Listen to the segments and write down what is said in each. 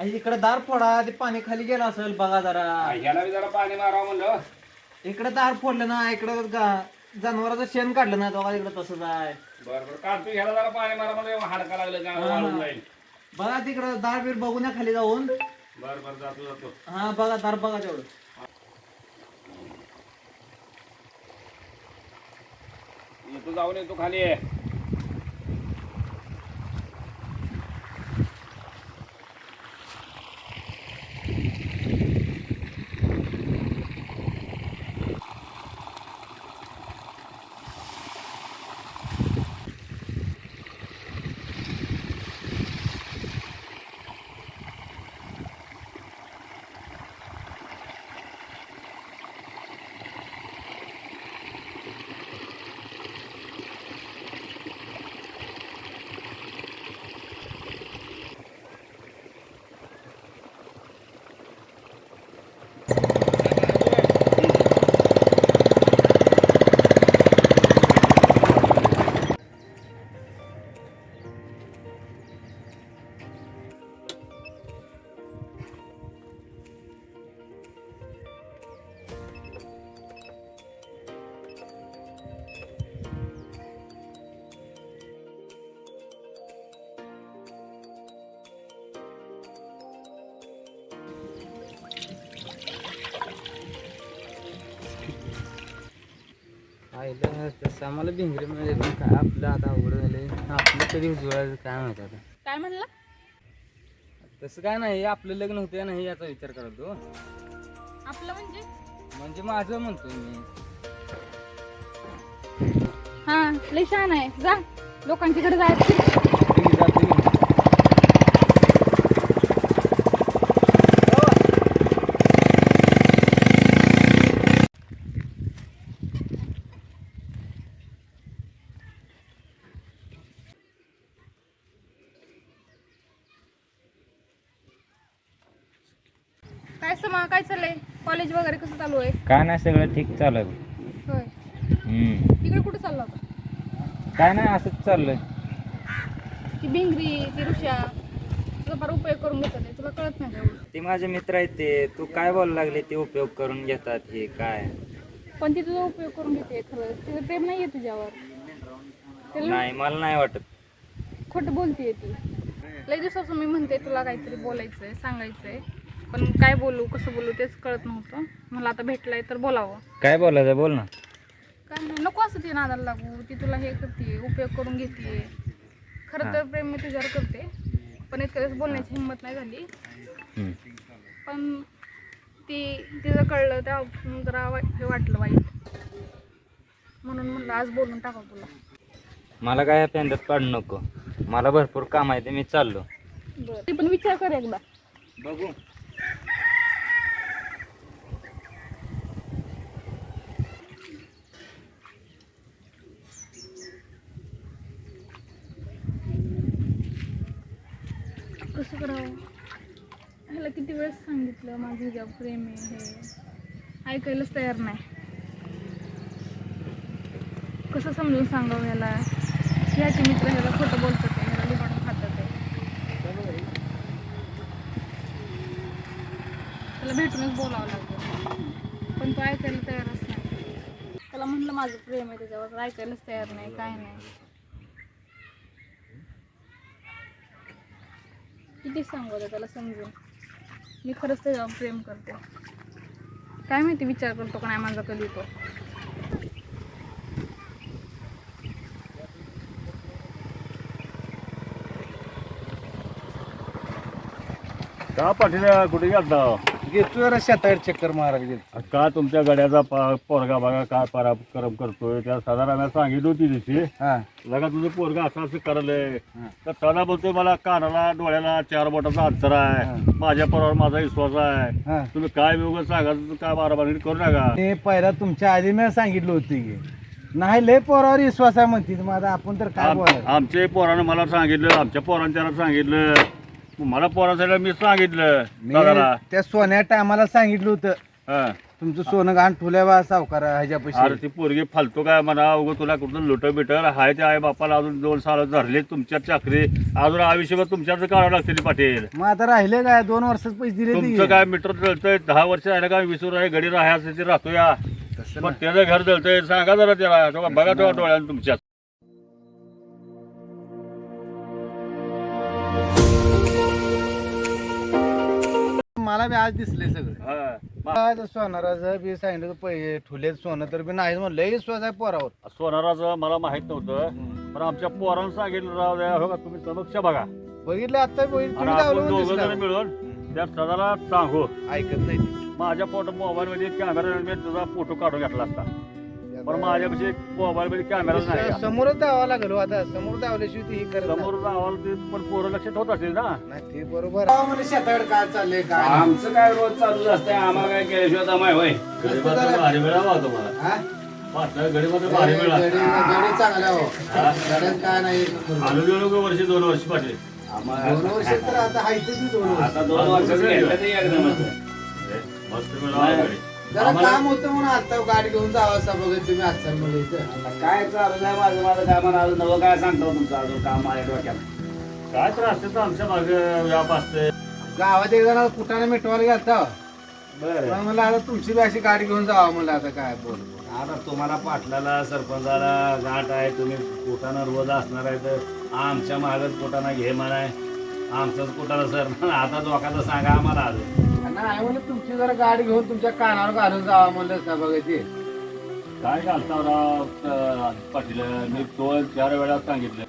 आई इकडे दार फोडा ते पाणी खाली गेलं असेल बघा जरा. ह्याला बी जरा पाणी मारावं म्हणलं. इकडे दार फोडलं ना इकडे जनावराचं शेण काढलं ना बघा इकडे तसंच आहे. बरं बरं काढतो ह्याला जरा पाणी मारा म्हणलं हाडका लागलं का वाळून जाईल. बघा तिकडे दार बीर बघून या खाली जाऊन. बरं बरं जातो जातो. हा बघा दार बघा तेवढं. येतो जाऊन येतो खाली. आईला तसं. आम्हाला भिंगरे म्हणजे पण काय आपलं आता अवघड झाले आपलं कधी उजवायचं काय माहिती आता? काय म्हणला? तसं काय नाही आपलं लग्न होतं नाही याचा विचार करत तो आपलं म्हणजे? म्हणजे माझं म्हणतोय मी. हा लय छान आहे. जा लोकांच्याकडे जायचं तुम्ही जा तुम्ही. काय समा काय चाललंय? कॉलेज वगैरे कसं चालू आहे? काय नाही सगळं ठीक चालू आहे. होय. हम्म. तिकडे कुठं चालला होता? काय नाही असंच चाललंय. ती भिंगरी ती ऋषा तुझा फार उपयोग करून घेतात आहे. तुला कळत नाही का एवढं? ते माझे मित्र आहेत ते. तू काय बोलायला लागले ते उपयोग करून घेतात हे काय? पण ती तुझा उपयोग करून घेते खरं. तिचं प्रेम नाहीये तुझ्यावर. तिला नाही मला नाही वाटत. खोटं बोलतीये ती. लय दिवसापासून मी म्हणते तुला काहीतरी बोलायचंय सांगायचंय. पण काय बोलू कसं बोलू तेच कळत नव्हतं. मला आता भेटलंय तर बोलावं. काय बोलायचं बोल ना. काय नाही नको असं ती नादाला लागू. ती तुला हे करते उपयोग करून घेते खरं तर प्रेम मी तुझ्यावर करते पण इतक्या दिवस बोलण्याची हिंमत नाही झाली. हम्म. पण ती तिचं कळलं त्या जरा वाई- हे वाटलं वाईट. म्हणून म्हणलं आज बोलून टाकावं तुला. मला काय पेंद्यात काढू नको. मला भरपूर काम आहे ते मी चाललो. बरं. ती पण विचार कर एकदा. बघू कसं करावं ह्याला किती वेळेस सांगितलं माझं हिजाब प्रेम आहे हे ऐकायलाच तयार नाही. कसं समजून सांगावं ह्याला ह्याचे मित्र ह्याला खोटं बोलतात आहे ह्याला लिबाडून खातात. आहे त्याला भेटूनच बोलावं लागतं. पण तो ऐकायला तयारच नाही. त्याला म्हटलं माझं प्रेम आहे त्याच्यावर ऐकायलाच तयार नाही काय नाही. किती सांगू आता त्याला समजून? मी खरंच ते प्रेम करते. काय माहिती विचार करतो का नाही माझा कधी तो का पाटील कुठे गेलता? घेतो जरा शेतावर चक्कर मारायला गेलो. का तुमच्या गड्याचा पा- पोरगा बघा काय पराक्रम करतोय? त्या साधारण सांगितली होती हा. लगा तुझं पोरगा असं असं करलंय तर सदा बोलतोय मला कानाला डोळ्याला चार बोटाचा अंतर आहे. माझ्या पोरावर माझा विश्वास आहे. हा. तुम्ही काय वेगळं सांगा काय बाराबारी करू नका. ते पहिला तुमच्या आधी मी सांगितलं होतं की नाही लय पोरावर विश्वास आहे म्हणते माझा आपण तर काय आम- बोलायचं? आमचे पोरानं मला सांगितलं आमच्या पोरानं त्याला सांगितलं. मला पोरासाठी मी सांगितलं मी दादाला. त्या सोन्या टायमाला सांगितलं होतं. हा. तुमचं सोनं घाण ठुल्या बा सावकार अरे ह्याच्यापाशी. ती पोरगी फालतू काय म्हणा उगं तुला कुठं लुट बिटर हाय ते आई बापाला अजून दोन साल धरले तुमच्या चाकरी अजून आयुष्यभर तुमच्याच काढावं लागते ती पाटील. मग आता राहिले काय? दोन वर्षात पैसे दिले तुमचं ते काय मीटर जळतंय? दहा वर्ष आहे काय? वीस वर्ष आहे घडी राहायचं ते राहतो या तसं पण त्याचं घर जळतंय. सांगा जरा त्याला. तो बघा तेव्हा डोळ्यानं तुमच्या मला बी आज दिसले सगळं. हा. आज सोनाराचं बी सांगितलं पैसे ठुले सोनं तर बी नाही म्हणलं. लई विश्वास आहे पोरावर. सोनाराचं मला माहीत नव्हतं पण आमच्या पोरानं सांगितलं राव द्या हो का तुम्ही समक्ष बघा. बघितलं आता बघितलं आणि तुम्ही आपण दावलं दोघं म्हणून जण दिसलं. मिळून त्या सदाला सांगू. ऐकत नाही. माझ्या फोटो मोबाईल मध्ये कॅमेरा तुझा फोटो काढून घेतला असता. पण माझ्यापाशी मोबाईल मध्ये कॅमेरा नाही का? समोरच दावा लागलो आता. समोर दावल्याशिवाय ती ही करत. समोर आवाज ते पण पोरं लक्षात होत असेल ना? नाही ते बरोबर. म्हणजे शेताकडे काय चाललंय काय. आमचं काय रोज चालूच असतंय आम्हाला काय केल्याशिवाय दमाय होय गरीबाचं भारी हा? पाटलं गरीबाचं गडी- गडी चांगल्या हो. गड्यात काय नाही. आलो वर्षी दोन वर्ष पाटील? आम्हाला दोन वर्ष तर आता दोन वर्ष. आता दोन वर्षाचं घेतलं ते एकदमच मस्त गडी. जरा काम होतं म्हणून आता गाडी घेऊन जावं असं बघत तुम्ही आजचा मला इथं. आता काय चालू आहे माझं माझं काय म्हणा अजून नवं काय सांगतो तुमचं अजून काम माझ्या डोक्यात काय त्रास असते तर आमच्या मागे व्याप असते गावात एक जण कुठाने मिटवायला गेलता? बरं. मग मला आता तुमची बी अशी गाडी घेऊन जावं म्हणलं आता काय बोल. आता तुम्हाला पाटलाला सरपंचाला गाठ आहे तुम्ही पोटानं रोज असणार आहे तर आमच्या मागच पोटानं घे म्हणाय. आमचंच पोटानं सर आता दोघांचं सांगा आम्हाला अजून. नाही म्हणलं तुमची जरा गाडी घेऊन तुमच्या कानावर घालून जावा म्हणलं असं बघा ते काय घालता राव अं, पाटील? मी दोन चार वेळा सांगितलं.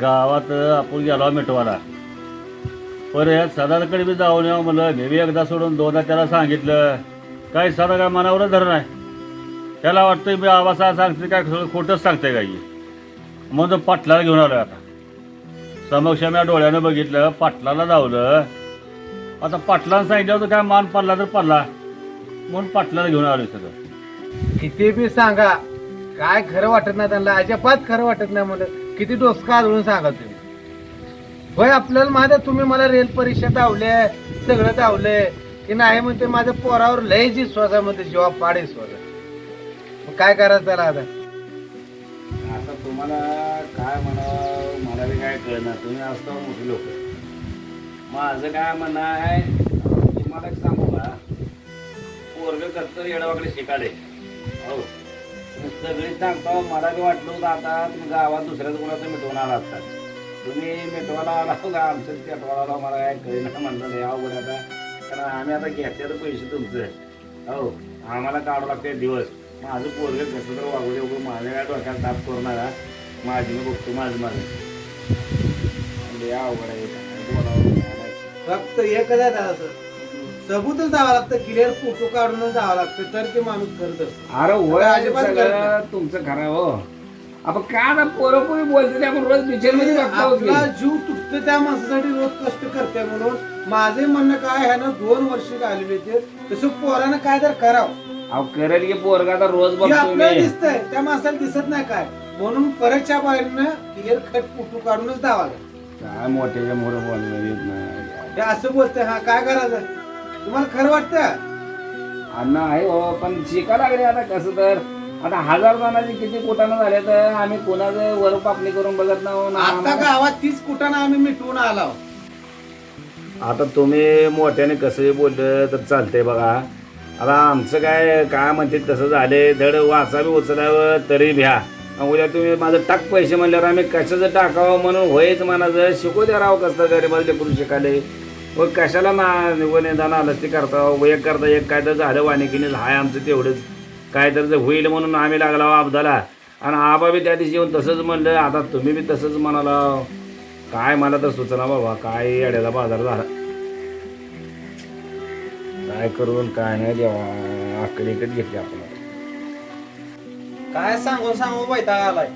गावात आपण गेलो मिटवाला या सदाकडे बी जाऊन येऊ म्हणलं. मी बी एकदा सोडून दोनदा त्याला सांगितलं. काय सदा काय मनावरच धरण आहे त्याला वाटतं मी आवाज सांगते काय सगळं खोटंच सांगते काय मग तो पाटलाला घेऊन आलोय आता. समक्ष मी डोळ्यानं बघितलं पाटलाला धावलं. आता पाटलानं सांगितलं होतं काय मान पडला तर पडला. म्हणून पाटलाला घेऊन आलोय सगळं. किती बी सांगा काय खरं वाटत नाही त्यांना अजिबात खरं वाटत नाही म्हणलं किती डोसका आदळून सांगा तुम्ही. होय आपल्याला माहिती आहे, तुम्ही मला रेल परीक्षा धावले सगळं धावले की नाही म्हणते माझ्या पोरावर लयच विश्वास आहे म्हणते जेव्हा पाड मग काय करायचं त्याला आता? आता तुम्हाला काय म्हणावं? मला काय कळणार? तुम्ही असता मोठी लोक. माझं काय म्हणणं आहे तुम्हाला एक सांगू का? पोरग करतं येडावाकडे शिकाले. हो. सगळी सांगता मला बी वाटलं होतं आता तुम्ही गावात दुसऱ्याच कोणाचं मिटवून आला असतात तुम्ही मिटवायला आला हो का? आमचं पेटवायला आला मला काय कळेना म्हणलं नाही अवघड आता. कारण आम्ही आता घेतले तर पैसे तुमचं. हो. आम्हाला काढू लागते दिवस. माझं पोरग कसं तर वागू दे माझ्या काय डोक्यात ताप करू नका. माझी मी बघतो माझं माझं. फक्त एकच आहे त्याचं सबूतच जावं लागतं. क्लिअर फोटो काढूनच जावं लागतं. तर ते माणूस करत अरे होय अजिबात सगळं तुमचं खरं हो आपण काय आता पोरं पोरी बोलते आपण रोज पिक्चरमध्ये आपला जीव तुटतो त्या माणसासाठी रोज कष्ट करते म्हणून माझे म्हणणं काय आहे ना दोन वर्ष घालवले ते तसं पोरानं काय तर करावं. अहो करेल की पोरगा आता रोज बघतो दिसतंय. त्या माणसाला दिसत नाही काय. म्हणून परतच्या बाहेरनं क्लिअर खट फोटो काढूनच दावा काय मोठ्याच्या मोर बोलणं येत नाही. हे असं बोलतंय हा काय करायचं? तुम्हाला खरं वाटतं? अन्न आहे हो पण शिका लागले आता कसं तर. आता हजार जणांची किती कुटाणं झाले तर आम्ही कोणाचं वर पापणी करून बघत नाही ना आता आम्हाला- गावात तीच कुठानं आम्ही मिटवून आलो आता तुम्ही मोठ्याने कसंही बोललं तर चालतंय बघा. आता आमचं काय काय म्हणते तसं झाले धड वाचा बी उचलावं तरी भ्या. उद्या तुम्ही माझं टाक पैसे म्हणल्यावर आम्ही कशाचं टाकावं म्हणून होयच म्हणायचं शिकू द्या राव कसं गरीबाला करून शिकाले व कशाला ना व निदान आलंच ते करता? एक करता एक काय तर झालं वाणिकीने हाय आमचं तेवढंच. काय तर होईल म्हणून आम्ही लागला अब्दाला आणि आबा बी त्या दिवशी येऊन तसंच म्हणलं आता तुम्ही बी तसंच म्हणाला काय मला तर सुचना बाबा काय अड्याला बाजार झाला. काय करून काय नाही देवा. आकडीकडे घेतली आपण. काय सांगून सांगू वैताग आलाय?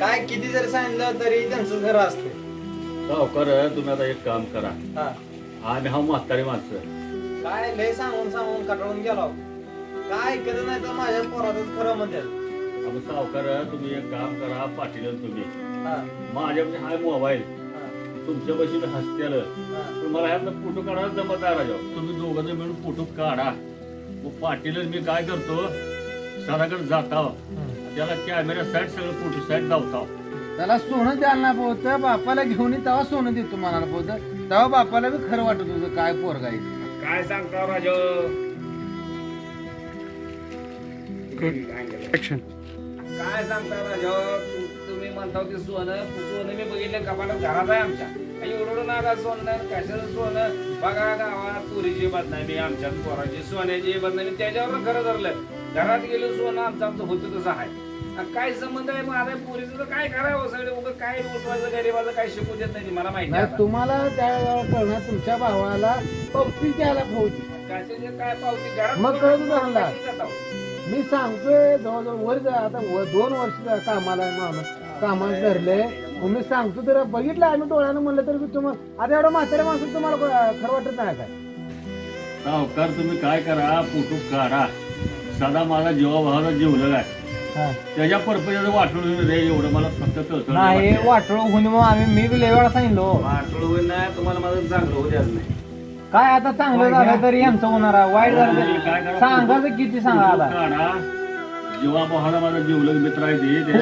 काय किती जरी सांगितलं तरी त्यांचं घर असते सावकार तुम्ही आता एक काम करा. हा. आम्ही हा म्हातारी माणसं. काय लय सांगून सांगून कटाळून गेलो काय ऐकत नाही तर माझ्या पोरातच खरं आपण सावकार तुम्ही एक काम करा पाटील तुम्ही हा. माझ्याकडे हा मोबाईल. हा. तुमच्या बशी हसत्याला. पण मला ह्यातनं फोटो काढायला जमत नाही राजा तुम्ही दोघं जण मिळून फोटो काढा. मग पाटील मी काय करतो? सराकडे जाता त्याला कॅमेरा साईड सगळं फोटो साईड लावता त्याला सोनं द्यायला नाही पोहत. बापाला घेऊन तेव्हा सोनं देतो म्हणाला पोहत. तेव्हा बापाला बी खरं वाटत होतं काय पोरगा आहे. काय सांगता राजा? काय सांगता राजा? तु- तुम्ही म्हणता ते सोनं सोनं मी बघितलं कपाटात घरात आहे आमच्या. काही एवढं नागा सोनं कशाचं सोनं? बघा गावात पुरीची बदनामी आमच्या पोराची सोन्याची बदनामी त्याच्यावर खरं धरलं घरात गेलो सोनं आमचं आमचं होतं तसं आहे. आणि काय संबंध आहे मग आता पुरीचं तर काय करावं? सगळे उगं काय उठवायचं गरीबाचं काय शिकू देत नाही मला माहिती आहे नाही. तुम्हाला त्यावेळेला कळणार तुमच्या भावाला पप्पी द्यायला कशाचे काय पावती घरात मग कळत झाला. कशी जाता? मी सांगतोय जवळजवळ वर जा आता व- दोन वर्ष कामाला आहे माणूस. कामाला धरले मग मी सांगतो तर बघितलं आम्ही डोळ्यानं म्हणलं तर मी तुम्हाला आता एवढं म्हाताऱ्या माणूस तुम्हाला क- खरं वाटत नाही काय? सावकार तुम्ही काय करा फोटो काढा. साधा माझा जीवा भावाचा जीवलग आहे. त्याच्या परपंचाचं वाटून येऊ रे एवढं मला फक्त कळतं नाही वाटोळ होऊन मग आम्ही मी बी वेळा सांगितलो. वाटोळं होईल ना तुम्हाला माझं चांगलं होऊ द्याच नाही. काय आता चांगलं झालं तरी यांचं होणार आहे वाईट झालं? सांगायचं किती सांगा आता? काढा. जीवा भावाला माझा जीवलग मित्र आहे ते हे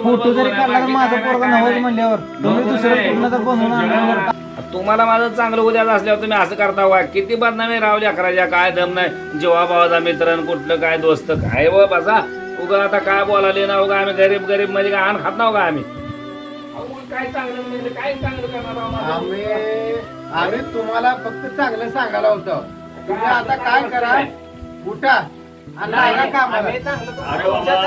फोटो द्या जरी काढला माझं काय पोरग नाही. नव्हतं म्हणल्यावर. तुम्ही दुसरं. कुठलं तर बनवून आणलं तुम्हाला माझं चांगलं उद्या असल्यावर तुम्ही असं करता वा? किती बदनामी रावली अकराच्या काय दम नाही? जेव्हा भावाचा मित्र आणि कुठलं काय दोस्त? काय व बसा? उगा आता काय बोलाले ना उगा आम्ही गरीब गरीब म्हणजे काय आण खात ना उगा आम्ही. काय चांगलं म्हणजे काय चांगलं? आम्ही आम्ही तुम्हाला फक्त चांगलं सांगायला होतं. तुम्ही आता काय करा? उठा आणि लागा कामाला. अरे बाबा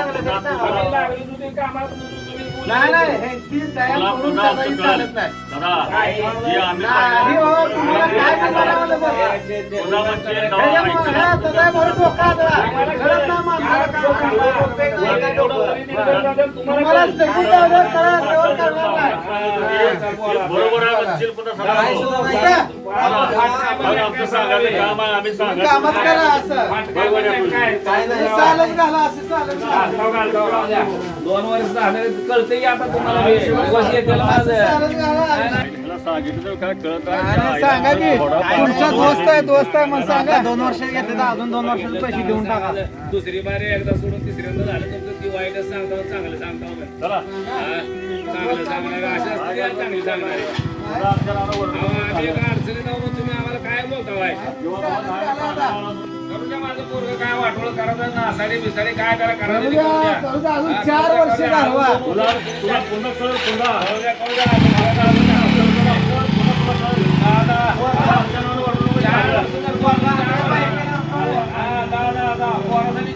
नाही नाही दया करून पुन्हा चालत हे आम्ही नाही हो, तुम्हाला काय लागलं त्याच्यामुळे डोकं आदळा. नाही माणसाला. तुम्हाला सगळी दवडर करा, दवड करणार नाही. बरोबर आहे म्हणशील पुन्हा सदा काय भाऊ. सुद्धा नाही. बघा, आमचं सांगायचं काम आहे आम्ही सांगायचं कामच करा असं. बरोबर आहे तुझं. काय नाही, चालत घाला असं चालत घाला. दोन वर्ष झाले कळते की आता तुम्हाला. चालत घाला. तर सांगा की तुमचा दोस्त आहे दोस्त आहे मग सांगा. दोन वर्ष घेतले तर अजून दोन वर्षाचे पैसे देऊन टाका. दुसरी बारी एकदा सोडून तिसऱ्यांदा झालं तुमचं ती वाईटच सांगता चांगलं सांगता हा, चांगलं सांगणार अशा चांगली सांगणार. आम्ही. एका अडचणीत आहोत तुम्ही आम्हाला काय बोलता वाय माझं पोरगं काय वाटोळ करायचं नासाडी बिसाडी काय करा चार वर्ष पुन्हा पुन्हा करू द्या, करू द्या. तुम्हाला काय आमच्या नावावर ओरडू नका.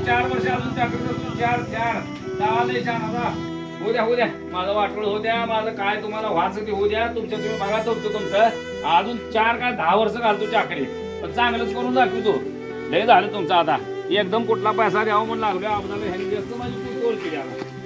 चार वर्ष अजून चार चार दहा छान आता होऊ द्या होऊ द्या माझं वाटोळ होऊ द्या माझं काय तुम्हाला व्हायचं ते होऊ द्या तुमच्या तुम्ही बघा तुमचं तुमचं अजून चार काय दहा वर्ष घालतो चाकरी पण चांगलंच करून दाखवतो लय झालं तुमचं आता एकदम कुठला पैसा द्यावा म्हणून लागलो आपल्याला ह्यांनी जास्त माझी तू कोल केली आता